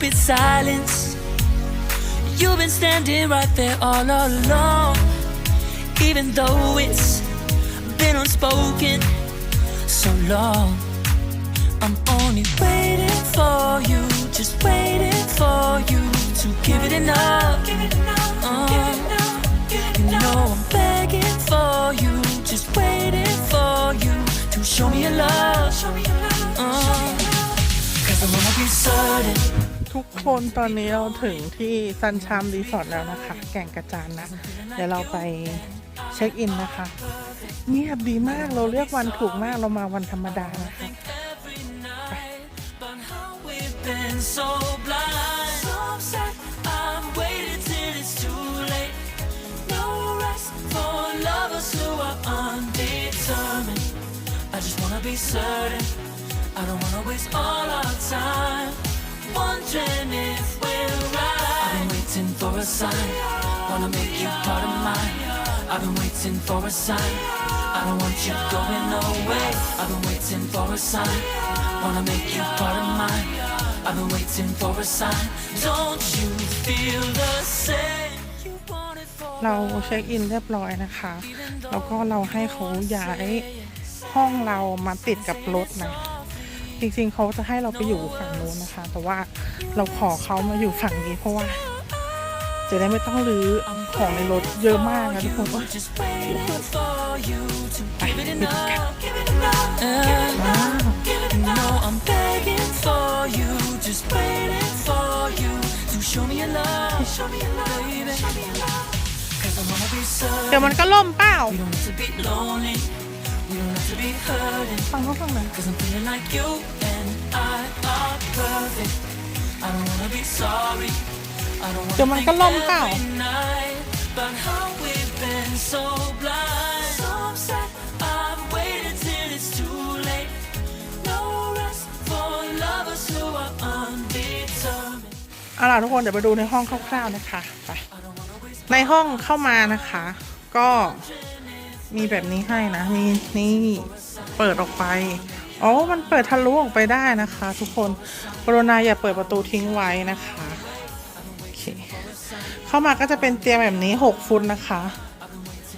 stupid silence. You've been standing right there all along, even though it's been unspoken so long. I'm only waiting for you, just waiting for you to give it enough. Uh, you know I'm begging for you, just waiting for you to show me your love. Uh, Cause I wanna be certain. ทุกคนตอนนี้เราถึงที่ซันชามรีสอร์ทแล้วนะคะ แก่งกระจานนะ เดี๋ยวเราไปเช็คอินนะคะเงียบดีมากเราเลือกวันถูกมากเรามาวันธรรมดานะคะ I just wanna be certain. I don't wanna waste all our time. Wondering if we're right. I've been waiting for a sign. Wanna make you part of mine. I've been waiting for a sign. I don't want you going away. I've been waiting for a sign. Wanna make you part of mine. I've been waiting for a sign. Don't you feel the same? เราเช็คอินเรียบร้อยนะคะ แล้วก็เราให้เขาย้ายห้องเรามาติดกับรถนะ จริงๆเขาจะให้เราไปอยู่ฝั่งนู้นนะคะ แต่ว่าเราขอเขามาอยู่ฝั่งนี้เพราะว่า จะได้ไม่ต้องรื้อของในรถเยอะมากนะทุกคนไปไปดกันเดี๋ยวมันก็ล่มเปล่า We don't have to be lonely. We don't have to be hurting. ฟังเขาฟังหน่อย Cause I'm feeling like you and I are perfect. I don't wanna be sorry. I don't wanna เดี๋ยวมันก็ think ล่มเปล่า every night about how we've been so blind. So upset, I've waited till it's too late. No rest for lovers who are undetermined. เอาล่ะทุกคนเดี๋ยวไปดูในห้องคร่าวๆนะคะไป I don't wanna waste ในห้องเข้ามานะคะ ก็ มีแบบนี้ให้นะ มีนี่เปิดออกไป อ๋อ มันเปิดทะลุออกไปได้นะคะ ทุกคนกรุณาอย่าเปิดประตูทิ้งไว้นะคะโอเคเข้ามาก็จะเป็นเตียงแบบนี้ 6 ฟุตนะคะ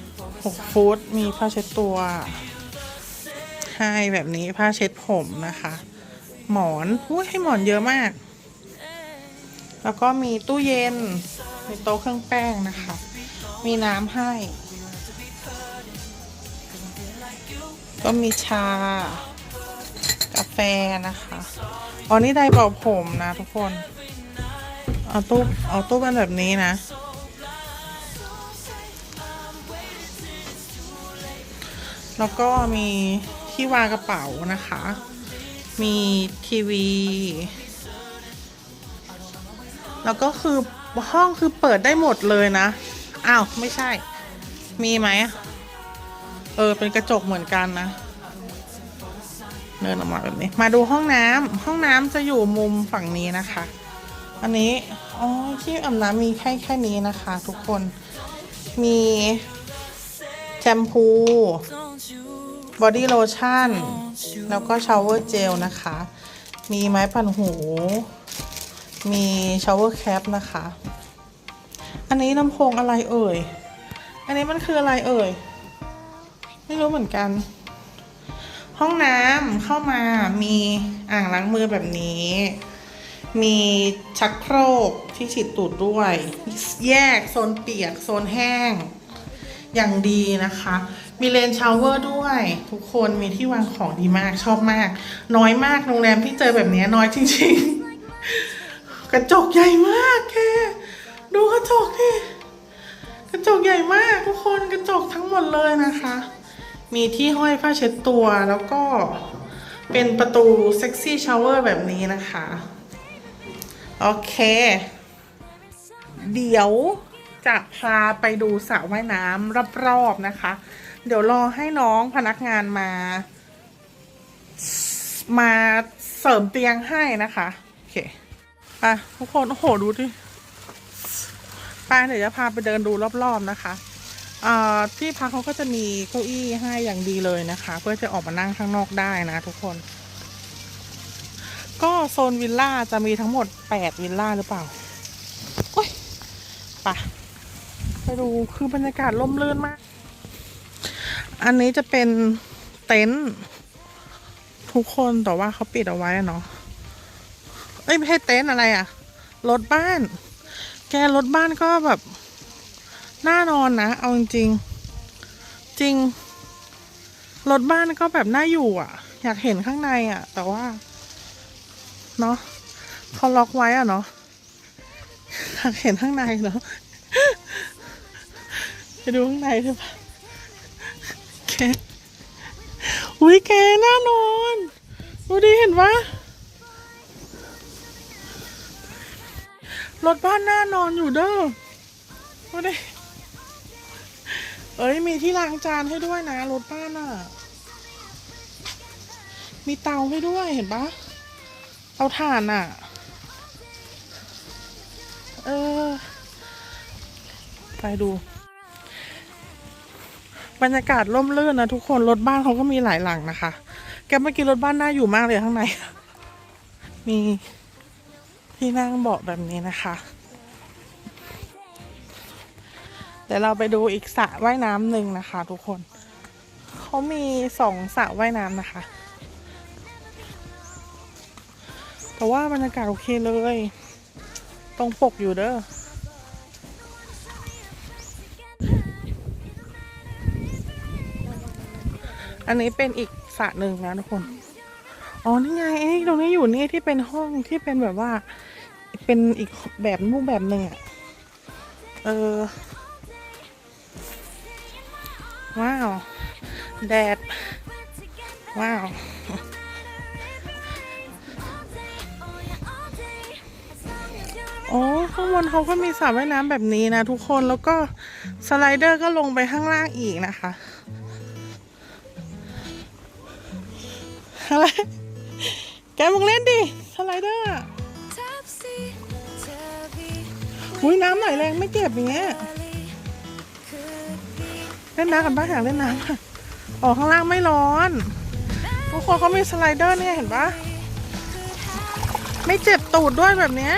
6 ฟุตมีผ้าเช็ดตัวให้แบบนี้ผ้าเช็ดผมนะคะ หมอนอุ้ยให้หมอนเยอะมาก แล้วก็มีตู้เย็นมีโต๊ะเครื่องแป้งนะคะ มีน้ำให้ ก็มีชา กาแฟนะคะอ๋อนี่ไดร์เป่าผมนะทุกคน เอาตู้เอาตู้เป็นแบบนี้นะ แล้วก็มีที่วางกระเป๋านะคะ มีทีวี แล้วก็คือห้องคือเปิดได้หมดเลยนะ อ้าว ไม่ใช่ มีไหม เออ เป็นกระจกเหมือนกันนะ เดินออกมาแบบนี้ มาดูห้องน้ำห้องน้ำจะอยู่มุมฝั่งนี้นะคะ อันนี้ อ๋อ ที่อาบน้ำมีแค่แค่นี้นะคะ ทุกคน มีแชมพู บอดี้โลชั่น แล้วก็ชาวเวอร์เจลนะคะ มีไม้ปั่นหู มีชาวเวอร์แคปนะคะ อันนี้ลำโพงอะไรเอ่ย อันนี้มันคืออะไรเอ่ย ไม่รู้เหมือนกัน ห้องน้ำเข้ามามีอ่างล้างมือแบบนี้ มีชักโครกที่ฉีดตูดด้วย แยกโซนเปียกโซนแห้ง อย่างดีนะคะ มีเลนชาวเวอร์ด้วย ทุกคนมีที่วางของดีมากชอบมาก น้อยมากโรงแรมที่เจอแบบนี้น้อยจริง ๆ กระจกใหญ่มากแค่ดูกระจกดิกระจกใหญ่มากทุกคนกระจกทั้งหมดเลยนะคะ มีที่ห้อยผ้าเช็ดตัวแล้วก็เป็นประตูเซ็กซี่ชาวเวอร์แบบนี้นะคะ โอเค เดี๋ยวจะพาไปดูสระว่ายน้ำรอบๆนะคะ เดี๋ยวรอให้น้องพนักงานมา มาเสริมเตียงให้นะคะ โอเคไปทุกคน โอ้โห ดูดิไปเดี๋ยวจะพาไปเดินดูรอบๆนะคะ ที่พักเขาก็จะมีเก้าอี้ให้อย่างดีเลยนะคะ เพื่อจะออกมานั่งข้างนอกได้นะทุกคน ก็โซนวิลล่าจะมีทั้งหมด8วิลล่าหรือเปล่าโอ้ยไปะไปดูคือบรรยากาศร่มรื่นมาก อันนี้จะเป็นเต็นท์ทุกคนแต่ว่าเขาปิดเอาไว้เนาะเอ้ยไม่ใช่เต็นท์อะไรอะรถบ้าน แกรถบ้านก็แบบ น่านอนนะ เอาจริง จริง รถบ้านก็แบบน่าอยู่อะ อยากเห็นข้างในอะ แต่ว่า เนาะเขาล็อกไว้อะเนาะอยากเห็นข้างในเนาะไปดูข้างในใช่ปะแกอุ้ยแกน่านอนดูดิเห็นปะรถบ้านน่านอนอยู่เด้อดูดิ เอ้ยมีที่ล้างจานให้ด้วยนะรถบ้านอะ มีเตาให้ด้วยเห็นปะเตาถ่านอะ เออ ไปดู บรรยากาศร่มรื่นนะทุกคนรถบ้านเขาก็มีหลายหลังนะคะ แกเมื่อกี้รถบ้านน่าอยู่มากเลยข้างใน มีที่นั่งเบาะแบบนี้นะคะ เดี๋ยวเราไปดูอีกสระว่ายน้ำหนึ่งนะคะ ทุกคน เขามีสองสระว่ายน้ำนะคะ แต่ว่าบรรยากาศโอเคเลย ตรงปกอยู่เด้ออันนี้เป็นอีกสระหนึ่งนะทุกคน อ๋อ นี่ไงไอ้ตรงนี้อยู่นี่ที่เป็นห้องที่เป็นแบบว่า เป็นอีกแบบรูปแบบหนึ่งอะเออ ว้าว แดด ว้าวอ๋อข้างบนเขาก็มีสระว่ายน้ำแบบนี้นะทุกคนแล้วก็สไลเดอร์ก็ลงไปข้างล่างอีกนะคะ อะไร แกมึงเล่นดิ สไลเดอร์อะ Topsy, turvy, อุ้ยน้ำไหลแรงไม่เจ็บอย่างเงี้ย could be เล่นน้ำกันบ้างอยากเล่นน้ำอะออกข้างล่างไม่ร้อน ทุกคนเขามีสไลเดอร์เนี่ยเห็นปะไม่เจ็บตูดด้วยแบบเนี้ย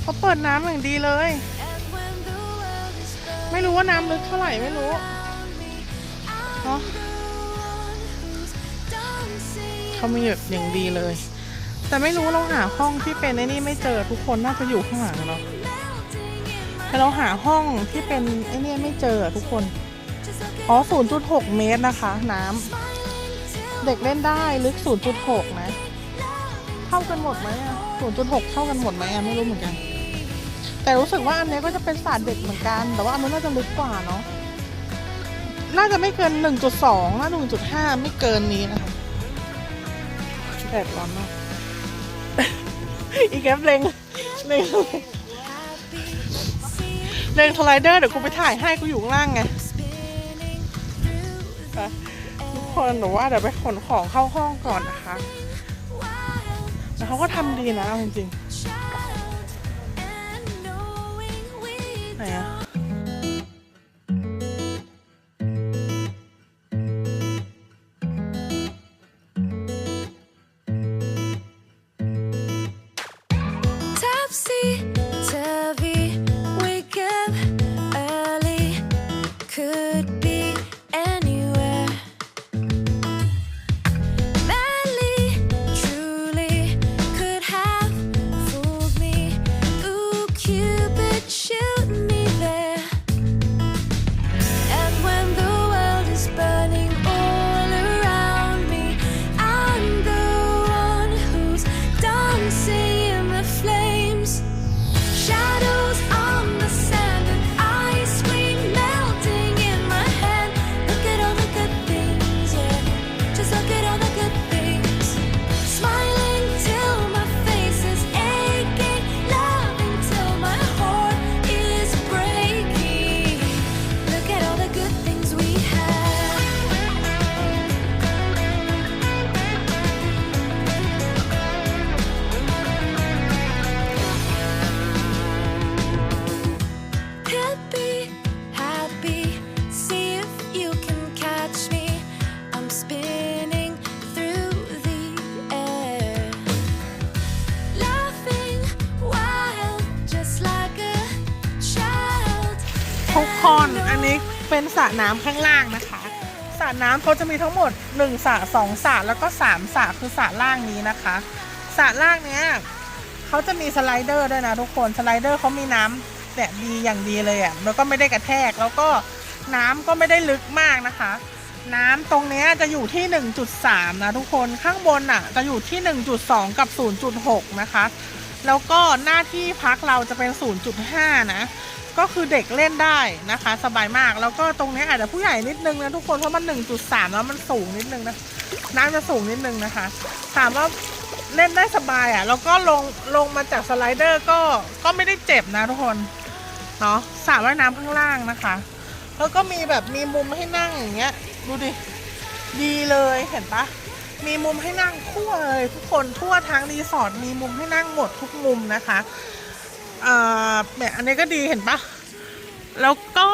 เขาเปิดน้ำอย่างดีเลย ไม่รู้ว่าน้ำลึกเท่าไหร่ไม่รู้เนาะเขามีแบบอย่างดีเลย แต่ไม่รู้เราหาห้องที่เป็นไอ้นี่ไม่เจอทุกคนน่าจะอยู่ข้างหลังเนาะ แต่เราหาห้องที่เป็นไอ้นี่ไม่เจอทุกคน just look อ๋อ 0.6 เมตรนะคะ น้ำเด็กเล่นได้ลึก 0.6 นะ เท่ากันหมดไหมอะ 0.6 เท่ากันหมดไหมอะ ไม่รู้เหมือนกัน แต่รู้สึกว่าอันนี้ก็จะเป็นศาสตร์เด็กเหมือนกัน แต่ว่าอันนู้นน่าจะลึกกว่าเนาะน่าจะไม่เกิน 1.2น่า1.5 ไม่เกินนี้นะคะแดดร้อนมากอีกแอปเลงเลง เล็งสไลเดอร์เดี๋ยวกูไปถ่ายให้กูอยู่ข้างล่างไงทุกคนหนูว่าเดี๋ยวไปขนของเข้าห้องก่อนนะคะ แต่เขาก็ทำดีนะเอาจริงๆไหนอะ เป็นสระน้ำข้างล่างนะคะสระน้ำเขาจะมีทั้งหมด1สระ2สระแล้วก็3สระคือสระล่างนี้นะคะสระล่างเนี้ยเขาจะมีสไลเดอร์ด้วยนะทุกคนสไลเดอร์เขามีน้ำแบบดีอย่างดีเลยอะ่ะแล้วก็ไม่ได้กระแทกแล้วก็น้ำก็ไม่ได้ลึกมากนะคะ น้ำตรงเนี้ยจะอยู่ที่ 1.3 นะทุกคนข้างบนอะ จะอยู่ที่ 1.2 กับ 0.6 นะคะ แล้วก็หน้าที่พักเราจะเป็น 0.5 นะ ก็คือเด็กเล่นได้นะคะ สบายมากแล้วก็ตรงนี้อาจจะผู้ใหญ่นิดนึงนะทุกคนเพราะมัน 1.3 แล้วมันสูงนิดนึงนะน้ำจะสูงนิดนึงนะคะ ถามว่าเล่นได้สบายอะแล้วก็ลงลงมาจากสไลเดอร์ก็ก็ไม่ได้เจ็บนะทุกคนเนาะสระว่ายน้ำข้างล่างนะคะ แล้วก็มีแบบมีมุมให้นั่งอย่างเงี้ยดูดิดีเลยเห็นปะมีมุมให้นั่งทั่วเลยทุกคนทั่วทั้งรีสอร์ทมีมุมให้นั่งหมดทุกมุมนะคะ เอ่อเนี่ยอันนี้ก็ดีเห็นปะแล้วก็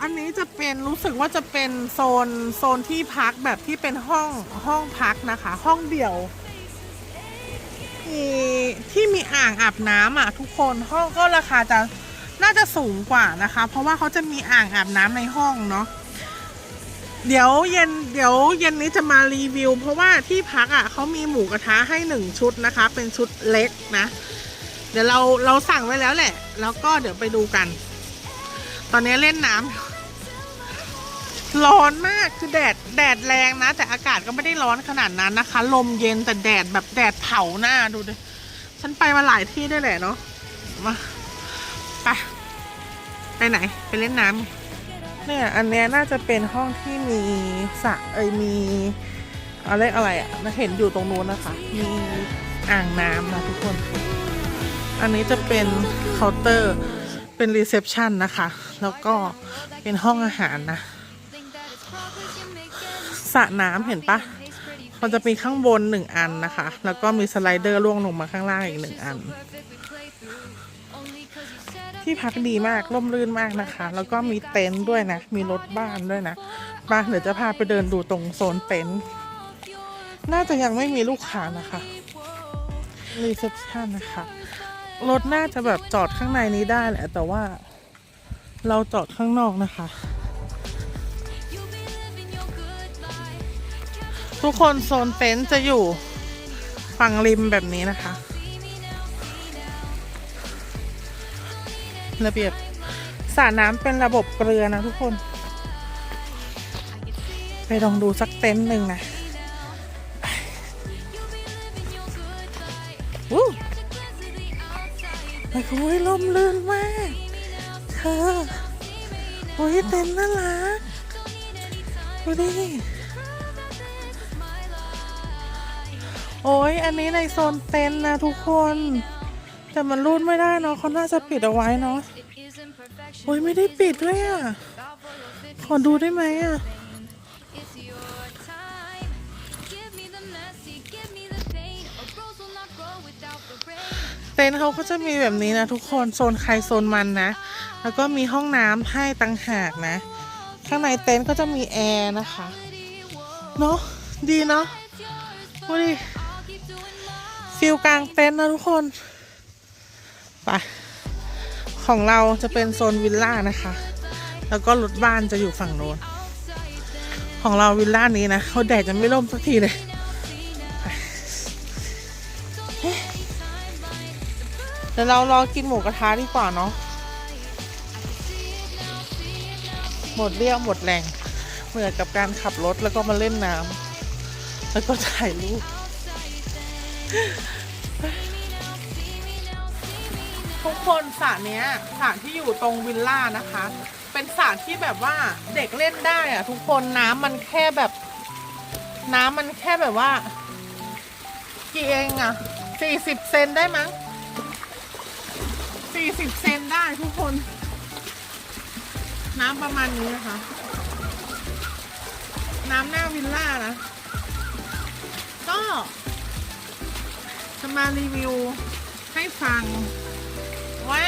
อันนี้จะเป็นรู้สึกว่าจะเป็นโซนโซนที่พักแบบที่เป็นห้องห้องพักนะคะ ห้องเดี่ยวมีที่มีอ่างอาบน้ำอะทุกคนห้องก็ราคาจะน่าจะสูงกว่านะคะ เพราะว่าเขาจะมีอ่างอาบน้ำในห้องเนาะเดี๋ยวเย็นเดี๋ยวเย็นนี้จะมารีวิว เพราะว่าที่พักอะเขามีหมูกระทะให้หนึ่งชุดนะคะ เป็นชุดเล็กนะ เดี๋ยวเราเราสั่งไว้แล้วแหละ แล้วก็เดี๋ยวไปดูกัน ตอนนี้เล่นน้ำร้อนมากคือแดดแดดแรงนะ แต่อากาศก็ไม่ได้ร้อนขนาดนั้นนะคะ ลมเย็นแต่แดดแบบแดดเผาหน้าดูดิฉันไปมาหลายที่ได้แหละเนาะมาไปไปไหน ไปเล่นน้ำเนี่ยอันเนี้ยน่าจะเป็นห้องที่มีสระเอ้ยมีอะไรอะไรอะ่ะเห็นอยู่ตรงนู้นนะคะ มีอ่างน้ำนะทุกคน อันนี้จะเป็นเคาน์เตอร์เป็นรีเซพชันนะคะ แล้วก็เป็นห้องอาหารนะสระน้ำเห็นปะมันจะมีข้างบนหนึ่งอันนะคะ แล้วก็มีสไลเดอร์ล่วงลงมาข้างล่างอีกหนึ่งอัน ที่พักดีมากร่มรื่นมากนะคะ แล้วก็มีเต็นท์ด้วยนะ มีรถบ้านด้วยนะมาเดี๋ยวจะพาไปเดินดูตรงโซนเต็นท์น่าจะยังไม่มีลูกค้านะคะรีเซพชันนะคะ รถน่าจะแบบจอดข้างในนี้ได้แหละ แต่ว่าเราจอดข้างนอกนะคะ ทุกคนโซนเต็นท์จะอยู่ฝั่งริมแบบนี้นะคะ ระเบียบสระน้ำเป็นระบบเกลือนะทุกคน ไปลองดูสักเต็นท์หนึ่งนะ อ้คุยลมลื่นมากเธอโอ้ยเต็นน่ารักดูดิโอ้ยอันนี้ในโซนเต็นนะทุกคน แต่มันรูดไม่ได้เนาะเขาน่าจะปิดเอาไว้เนาะโอ้ยไม่ได้ปิดด้วยอะ ขอดูได้ไหมอะ ต็นท์เขาก็จะมีแบบนี้นะทุกคนโซนใครโซนมันนะ แล้วก็มีห้องน้ำให้ตั้งหากนะ ข้างในเต็นท์ก็จะมีแอร์นะคะเนาะดีเนาะดูดิฟิลกลางเต็นท์นะทุกคนไปของเราจะเป็นโซนวิลล่านะคะ แล้วก็รถบ้านจะอยู่ฝั่งโน้น ของเราวิลล่านี้นะเขาแดดจะไม่ร่มสักทีเลย ดี๋ยวเรารอกินหมูกระทะดีกว่าเนาะหมดเรี่ยวหมดแรงเหมือนกับการขับรถแล้วก็มาเล่นน้ำแล้วก็ถ่ายรูปทุกคนสระเนี้ยสระที่อยู่ตรงวิลล่านะคะ เป็นสระที่แบบว่าเด็กเล่นได้อะทุกคนน้ำมันแค่แบบ น้ำมันแค่แบบว่า กี่เองอะสี่สิบเซนได้มั้ง สี่สิบเซนได้ทุกคน น้ำประมาณนี้นะคะ น้ำหน้าวิลล่านะ ก็จะมารีวิวให้ฟังว่า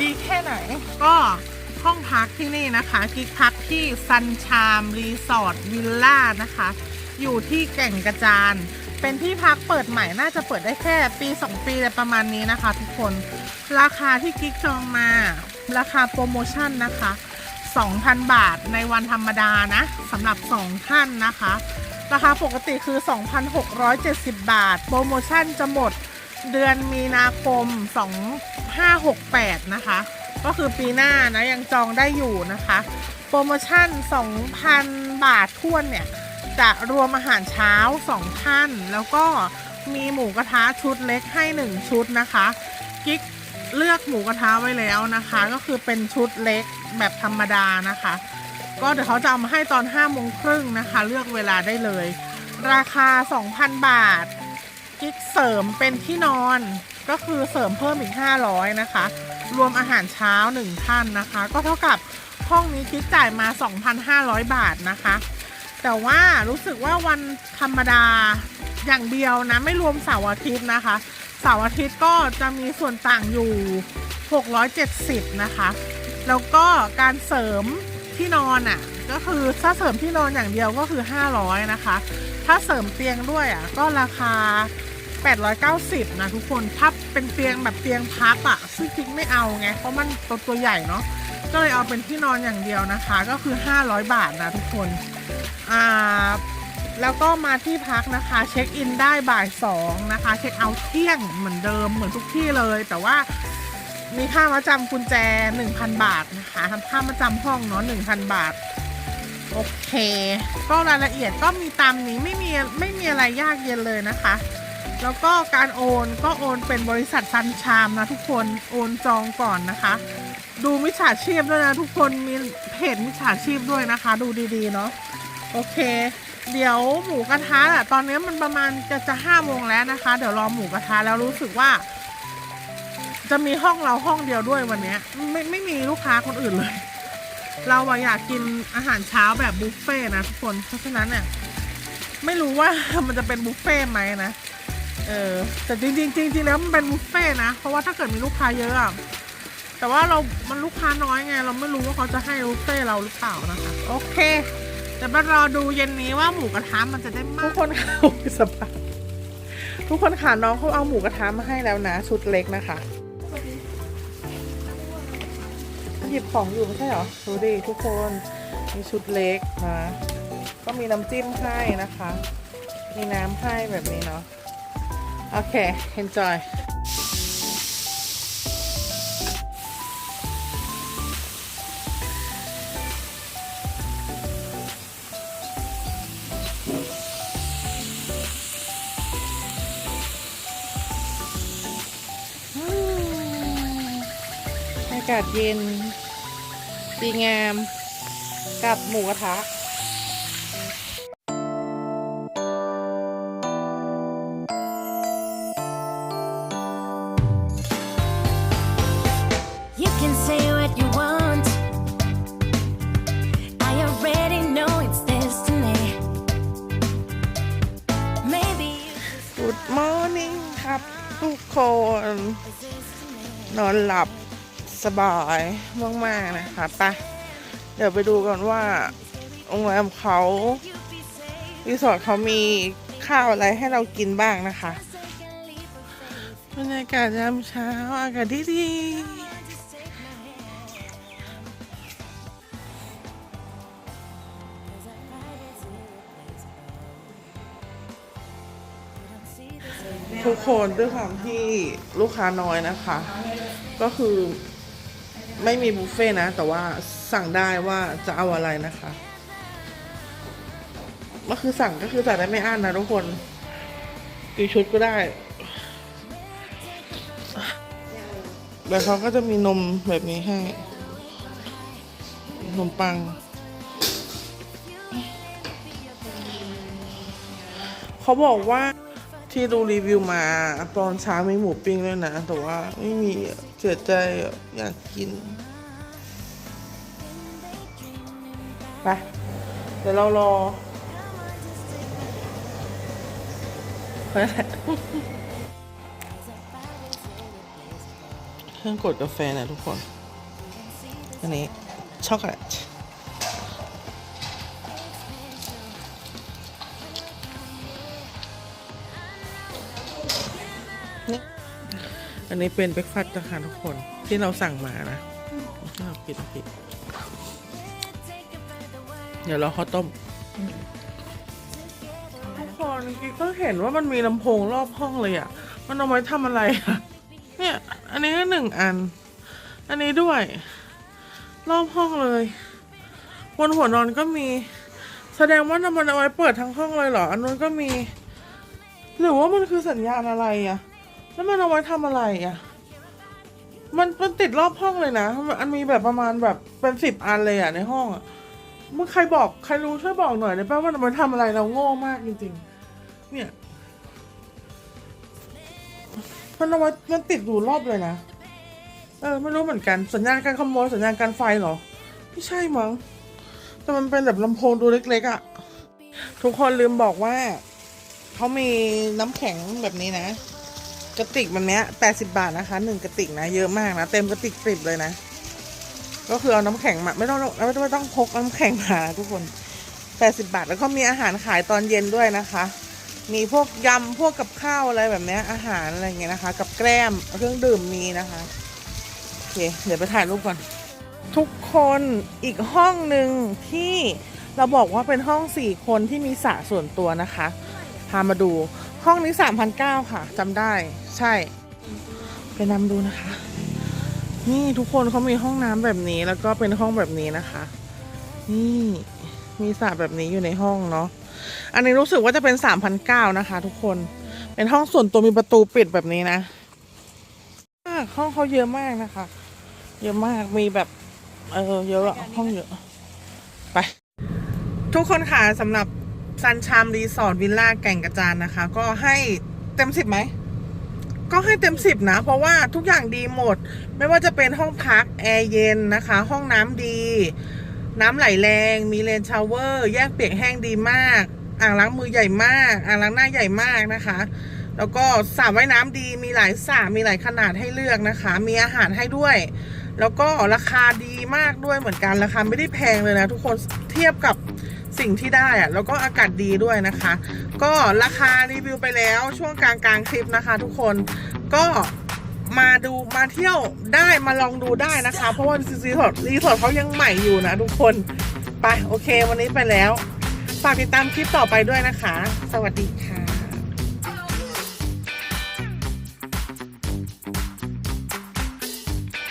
ดีแค่ไหน ก็ห้องพักที่นี่นะคะกิ๊กพักที่ซันชามรีสอร์ทวิลล่านะคะ อยู่ที่แก่งกระจาน เป็นที่พักเปิดใหม่น่าจะเปิดได้แค่ปี 2 ปีอะไรประมาณนี้นะคะ ทุกคนราคาที่กิ๊กจองมา ราคาโปรโมชั่นนะคะ 2,000 บาทในวันธรรมดานะสำหรับ 2 ท่านนะคะ ราคาปกติคือ 2,670 บาท โปรโมชั่นจะหมดเดือนมีนาคม 2568 นะคะ ก็คือปีหน้านะยังจองได้อยู่นะคะ โปรโมชั่น 2,000 บาททวนเนี่ย จะรวมอาหารเช้า 2 ท่าน แล้วก็มีหมูกระทะชุดเล็กให้ 1 ชุดนะคะกิ๊กเลือกหมูกระทะไว้แล้วนะคะ ก็คือเป็นชุดเล็กแบบธรรมดานะคะ ก็เดี๋ยวเขาจะเอามาให้ตอน5โมงครึ่งนะคะ เลือกเวลาได้เลย ราคา 2,000 บาท กิ๊กเสริมเป็นที่นอนก็คือเสริมเพิ่มอีก 500 นะคะ รวมอาหารเช้า 1 ท่านนะคะ ก็เท่ากับห้องนี้กิ๊กจ่ายมา 2,500 บาทนะคะ แต่ว่ารู้สึกว่าวันธรรมดาอย่างเดียวนะ ไม่รวมเสาร์อาทิตย์นะคะ เสาร์อาทิตย์ก็จะมีส่วนต่างอยู่ 670 นะคะ แล้วก็การเสริมที่นอนอะก็คือถ้าเสริมที่นอนอย่างเดียวก็คือ 500 นะคะ ถ้าเสริมเตียงด้วยอะก็ราคา 890 นะทุกคนถ้าเป็นเตียงแบบเตียงพับอะซึ่งจริงไม่เอาไงเพราะมันตัวตัวใหญ่เนาะก็เลยเอาเป็นที่นอนอย่างเดียวนะคะ ก็คือ 500 บาทนะทุกคน อ่าแล้วก็มาที่พักนะคะเช็คอินได้บ่ายสองนะคะ เช็คเอาท์เที่ยงเหมือนเดิมเหมือนทุกที่เลย แต่ว่ามีค่ามาจำกุญแจ 1,000 บาทนะคะทำค่ามาจำห้องเนาะ1,000 บาท โอเค ก็รายละเอียดก็มีตามนี้ไม่มีไม่มีอะไรยากเย็นเลยนะคะ แล้วก็การโอนก็โอนเป็นบริษัทซันชามนะทุกคนโอนจองก่อนนะคะ ดูมิจฉาชีพด้วยนะทุกคนมีเพจมิจฉาชีพด้วยนะคะ ดูดีๆเนาะ โอเค เดี๋ยวหมูกระทะอะตอนนี้มันประมาณจะจะห้าโมงแล้วนะคะ เดี๋ยวรอหมูกระทะแล้วรู้สึกว่า จะมีห้องเราห้องเดียวด้วยวันเนี้ยไม่ไม่มีลูกค้าคนอื่นเลย เราอะอยากกินอาหารเช้าแบบบุฟเฟ่ต์นะทุกคนเพราะฉะนั้นเนี่ยไม่รู้ว่า มันจะเป็นบุฟเฟ่ต์ไหมนะเออแต่จริงๆจริงๆแล้วมันเป็นบุฟเฟ่ต์นะเพราะว่าถ้าเกิดมีลูกค้าเยอะอะแต่ว่าเรามันลูกค้าน้อยไง เราไม่รู้ว่าเขาจะให้บุฟเฟ่ต์เราหรือเปล่านะคะ โอเค เดี๋ยวมารอดูเย็นนี้ว่าหมูกระทะมันจะได้มากทุกคนค่ะสบายทุกคนค่ะน้องเขาเอาหมูกระทะมาให้แล้วนะชุดเล็กนะคะหยิบของอยู่ไม่ใช่เหรอดูดิทุกคนมีชุดเล็กนะก็มีน้ำจิ้มให้นะคะ มีน้ำให้แบบนี้เนาะโอเค enjoy ากาศเย็น ดีงาม กับหมูกระทะ You can say what you want. I already know it's destiny. Maybe Good morning ครับทุกคนนอนหลับ สบายมากๆนะคะปะเดี๋ยวไปดูกันว่าโรงแรมเขารีสอร์ทเขามีข้าวอะไรให้เรากินบ้างนะคะบรรยากาศยามเช้าอากาศดีดีๆทุกคนด้วยความที่ลูกค้าน้อยนะคะ ก็คือ ไม่มีบุฟเฟ่ต์นะ แต่ว่าสั่งได้ว่าจะเอาอะไรนะคะก็คือสั่งก็คือสั่งได้ไม่อั้นนะทุกคนกี่ชุดก็ได้แล้วเขาก็จะมีนมแบบนี้ให้ นมปัง เขาบอกว่า ที่ดูรีวิวมาตอนเช้ามีหมูปิ้งด้วยนะ แต่ว่าไม่มีอะเสียใจอะอยากกินไปเดี๋ยวเรารอเครื่องกดกาแฟนะทุกคน อันนี้ช็อกโกแลต อันนี้เป็นเบรกฟาสต์นะคะทุกคนที่เราสั่งมานะที่เรากินกินเดี๋ยวเราข้าวต้ม ทุกคนกิ๊กก็เห็นว่ามันมีลำโพงรอบห้องเลยอะ่ะ มันเอาไว้ทำอะไรอะ่ะ เนี่ย อันนี้ก็หนึ่งอัน อันนี้ด้วย รอบห้องเลยบนหัวนอนก็มี แสดงว่ามันเอาไว้เปิดทั้งห้องเลยเหรอ อันนู้นก็มี หรือว่ามันคือสัญญาณอะไรอะ่ะ แล้วมันเอาไว้ทำอะไรอะ่ะ มันมันติดรอบห้องเลยนะอันมีแบบประมาณแบบเป็นสิบอันเลยอะ่ะในห้องอะเมื่อใครบอกใครรู้ช่วยบอกหน่อยได้ป่ะว่ามันทำอะไรเราโง่มากจริงๆ เนี่ย มันเอาไว้มันติดอยู่รอบเลยนะ เออไม่รู้เหมือนกันสัญญาณการขโมยสัญญาณการไฟเหรอ ไม่ใช่มั้ง แต่มันเป็นแบบลำโพงตัวเล็กๆอะ่ะ ทุกคนลืมบอกว่าเขามีน้ำแข็งแบบนี้นะ กระติกมันเนี้ยแปดสิบาทนะคะหนึ่งกระติกนะเยอะมากนะเต็มกระติกสิบเลยนะ ก็คือเอาน้ำแข็งมาไม่ต้องไม่ต้องไม่ต้องพกน้ำแข็งมาทุกคนแปดสิบาทแล้วก็มีอาหารขายตอนเย็นด้วยนะคะ มีพวกยำพวกกับข้าวอะไรแบบเนี้ยอาหารอะไรเงี้ยนะคะ กับแกล้มเครื่องดื่มมีนะคะโอเคเดี๋ยวไปถ่ายรูปก่อนทุกคนอีกห้องหนึ่งที่เราบอกว่าเป็นห้องสี่คนที่มีสระส่วนตัวนะคะ พามาดู ห้องนี้สามพันเก้าค่ะจำได้ใช่ ไปนำดูนะคะ นี่ทุกคนเขามีห้องน้ำแบบนี้แล้วก็เป็นห้องแบบนี้นะคะ นี่มีสระแบบนี้อยู่ในห้องเนาะอันนี้รู้สึกว่าจะเป็นสามพันเก้านะคะ ทุกคนเป็นห้องส่วนตัวมีประตูปิดแบบนี้นะห้องเขาเยอะมากนะคะ เยอะมากมีแบบเออเยอะห้องเยอะ ไป ทุกคนค่ะสำหรับ ซันชามรีสอร์ทวิลล่าแก่งกระจานนะคะ ก็ให้เต็มสิบไหม ก็ให้เต็มสิบนะ เพราะว่าทุกอย่างดีหมด ไม่ว่าจะเป็นห้องพัก แอร์เย็นนะคะ ห้องน้ำดี น้ำไหลแรง มีเลนชาวเวอร์ แยกเปียกแห้งดีมาก อ่างล้างมือใหญ่มาก อ่างล้างหน้าใหญ่มากนะคะ แล้วก็สระว่ายน้ำดีมีหลายสระมีหลายขนาดให้เลือกนะคะ มีอาหารให้ด้วย แล้วก็ราคาดีมากด้วยเหมือนกันราคาไม่ได้แพงเลยนะทุกคนเทียบกับ สิ่งที่ได้อะแล้วก็อากาศดีด้วยนะคะ ก็ราคารีวิวไปแล้วช่วงกลางกลางคลิปนะคะ ทุกคนก็มาดูมาเที่ยวได้มาลองดูได้นะคะ เพราะว่ารีสอร์ทรีสอร์ทเขายังใหม่อยู่นะทุกคนไปโอเค วันนี้ไปแล้ว ฝากติดตามคลิปต่อไปด้วยนะคะ สวัสดีค่ะ